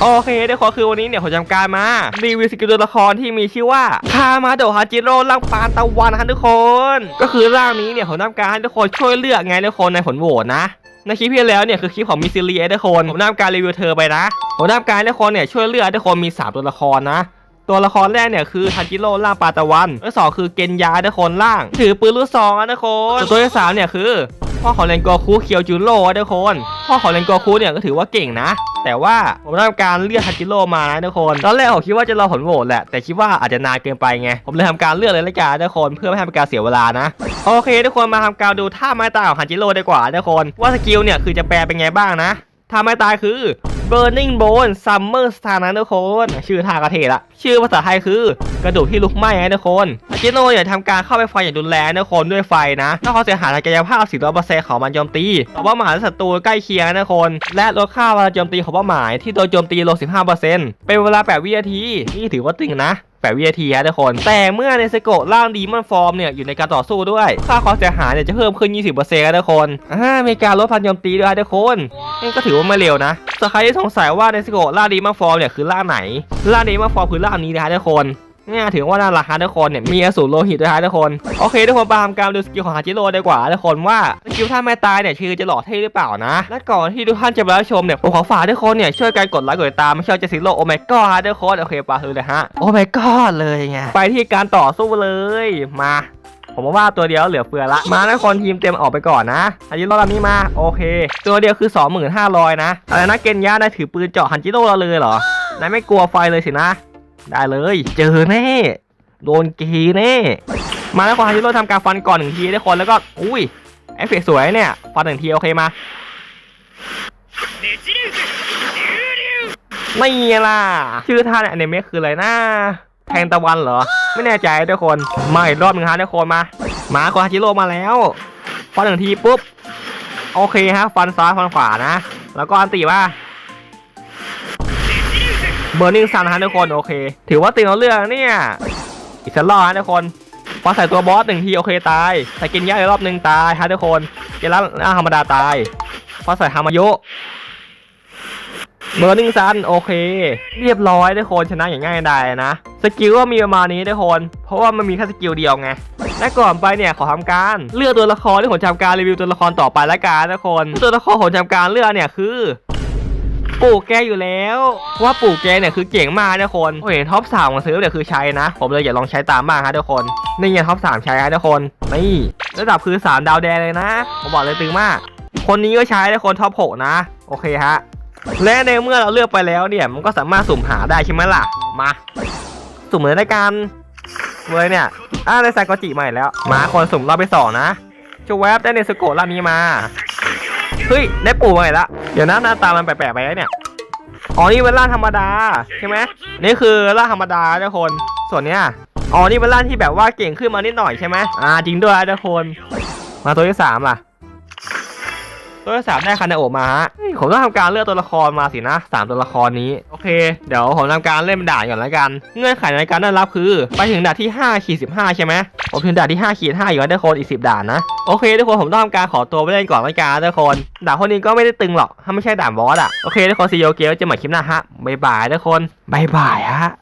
โอเคทุกคนคือวันนี้เนี่ยผมจำการมา รีวิวสกิลตัวละครที่มีชื่อว่าคามาโดฮาจิโร่ร่างปานตะวันนะทุกคน ก็คือร่างนี้เนี่ยผมทำการให้ทุกคนช่วยเลือกไงทุกคนในผลโหวตนะในคลิปที่แล้วเนี่ยคือคลิปของมิซิลีทุกคนผมทำการรีวิวเธอไปนะผมทำการทุกคนเนี่ยช่วยเลือกทุกคนมี 3 ตัวละครนะตัวละครแรกเนี่ยคือทันจิโร่ล่างปาตะวันตัวสองคือเกนยาทุกคนล่าง ถือปืนลูกซองนะทุกคนส่วนตัวที่สามเนี่ยคือ พ่อของเรนโกคุเคียวจูโร่ทุกคน พ่อของเรนโกคุเนี่ยก็ถือว่าเก่งนะ แต่ว่าผมทำการเลือกทันจิโร่มานะทุกคน ตอนแรกผมคิดว่าจะรอผลโหวตแหละ แต่คิดว่าอาจจะนานเกินไปไง ผมเลยทำการเลือกเลยละกันทุกคน เพื่อไม่ให้เป็นการเสียเวลานะ โอเค ทุกคนมาทำการดูท่าไม้ตายของฮันจิโร่ดีกว่าทุกคน ว่าสกิลเนี่ยคือจะแปลเป็นไงบ้างนะท่าไม้ตายคือ Burning Bone Summer Star นะทุกคน ชื่อท่ากระเทละ ชื่อภาษาไทยคือกระดูกที่ลุกไหม้นะทุกคนอาจิโน่เนี่ยทำการเข้าไปไฟอย่างรุนแรงนะทุกคนด้วยไฟนะถ้าเขาเสียหายทางกายภาพสิบร้อยเปอร์เซ็นต์ของมันโจมตีต่อเป้าหมายศัตรูใกล้เคียงนะทุกคน และลดค่าเวลาโจมตีของเป้าหมายที่โดนโจมตีลง15%เป็นเวลา8วินาทีนี่ถือว่าตึงนะ 8 วินาทีฮะทุกคน แต่เมื่อในสโกะร่างดีมอนฟอร์มเนี่ยอยู่ในการต่อสู้ด้วย ค่าความเสียหายเนี่ยจะเพิ่มขึ้น 20%นะทุกคนอ่ามีการลดพันยมตีด้วยทุกคนนี่ก็ถือว่าไม่เร็วนะสใครที่สงสัยว่าในสโกะร่างดีมอนฟอร์มเนี่ยคือร่างไหนร่างดีมอนฟอร์มคือร่างนี้นะฮะทุกคน เนี่ยถือว่าน่ารักฮะทุกคนเนี่ยมีอสูรโลหิตด้วยฮะทุกคนโอเคทุกคนไปทำการดูสกิลของฮาจิโร่ดีกว่าทุกคนว่าสกิลท่าแม่ตายเนี่ยคือจะหล่อเท่หรือเปล่านะ และก่อนที่ทุกท่านจะไปรับชมเนี่ยผมขอฝากทุกคนเนี่ยช่วยกันกดไลค์กดติดตามไม่ใช่จะสิโลโอเมก้าฮะทุกคนโอเคไปเลยเลยฮะโอเมก้าเลยไงไปที่การต่อสู้เลยมาผมว่าตัวเดียวเหลือเฟือละ มานะคนทีมเต็มออกไปก่อนนะฮาจิโร่ลำนี้มาโอเค ตัวเดียวคือ 25,000 นะอะไรนะเกนยะได้ถือปืนเจาะฮันจิโร่เราเลยเหรอนายไม่กลัวไฟเลยสินะ ได้เลย เจอแน่ โดนกีแน่ มาแล้วคนฮันจิโร่ทำการฟันก่อนหนึ่งทีทุกคนแล้วก็ อุ้ยเอฟเฟกต์สวยเนี่ย ฟันหนึ่งทีโอเคมาไม่ล่ะ ชื่อท่าในอนิเมะคืออะไรนะแทงตะวันเหรอ ไม่แน่ใจทุกคน มาอีกรอบหนึ่งฮะทุกคนมา มาคนฮันจิโร่มาแล้วฟันหนึ่งทีปุ๊บ โอเคฮะ ฟันซ้ายฟันขวานะ แล้วก็อันตีว่า เบอร์นิ่งซันนะฮะทุกคนโอเค ถือว่าตีเอาเรื่องเนี่ยอีกสักรอบฮะทุกคนพอใส่ตัวบอสหนึ่งทีโอเคตายใส่กินยาอีกรอบหนึ่งตายฮะทุกคนเจล่าหน้าธรรมดาตายพอใส่ฮามายุเบอร์นิ่งซันโอเค เรียบร้อยทุกคนชนะอย่างง่ายดายนะสกิลก็มีประมาณนี้ทุกคนเพราะว่ามันมีแค่สกิลเดียวไงและก่อนไปเนี่ยขอทำการเลือกตัวละครที่ผมทำการรีวิวตัวละครต่อไปละกันทุกคน ตัวละครผมทำการเลือกเนี่ยคือ ปู่แกอยู่แล้วว่าปู่แกเนี่ยคือเก่งมากนะทุกคนผมเห็นท็อปสามของซื้อเนี่ยคือใช้นะ ผมเลยอยากลองใช้ตามบ้างฮะทุกคนนี่ไงท็อปสามใช้ฮะทุกคนนี่ระดับคือสามดาวแดงเลยนะผมบอกเลยตึงมาก คนนี้ก็ใช้ทุกคนท็อปหกนะ โอเคฮะและในเมื่อเราเลือกไปแล้วเนี่ยมันก็สามารถสุ่มหาได้ใช่ไหมล่ะมาสุ่มเลยในการเลยเนี่ยอ่าในไซโกจิใหม่แล้วมาคนสุ่มรอบไปสองนะจะแวบได้ในสโกะรอบนี้มา เฮ้ย ได้ปู่มาอีกแล้วเดี๋ยวนะหน้าตามันแปลกๆไปแล้วเนี่ย อ๋อ นี่เป็นล่างธรรมดาใช่ไหมนี่คือล่างธรรมดาทุกคน ส่วนเนี้ย อ๋อ นี่เป็นล่างที่แบบว่าเก่งขึ้นมานิดหน่อยใช่ไหมอ่า จริงด้วยทุกคน มาตัวที่สามล่ะ ตัวที่สามได้คานาโอะมาฮะผมต้องทำการเลือกตัวละครมาสินะสามตัวละครนี้ โอเค เดี๋ยวผมทำการเล่นด่านก่อนแล้วกัน เงื่อนไขในการได้รับคือ ไปถึงด่านที่5ขีด15ใช่ไหมผมถึงด่านที่5ขีด5อยู่แล้วทุกคนอีก10ด่านนะ โอเคทุกคนผมต้องทำการขอตัวไปเล่นก่อนแล้วกันทุกคน ด่านคนนี้ก็ไม่ได้ตึงหรอก ถ้าไม่ใช่ด่านบอสอะโอเคทุกคนซีโอเกลจะมาคลิปหน้าฮะบายบายทุกคนบายบายฮะ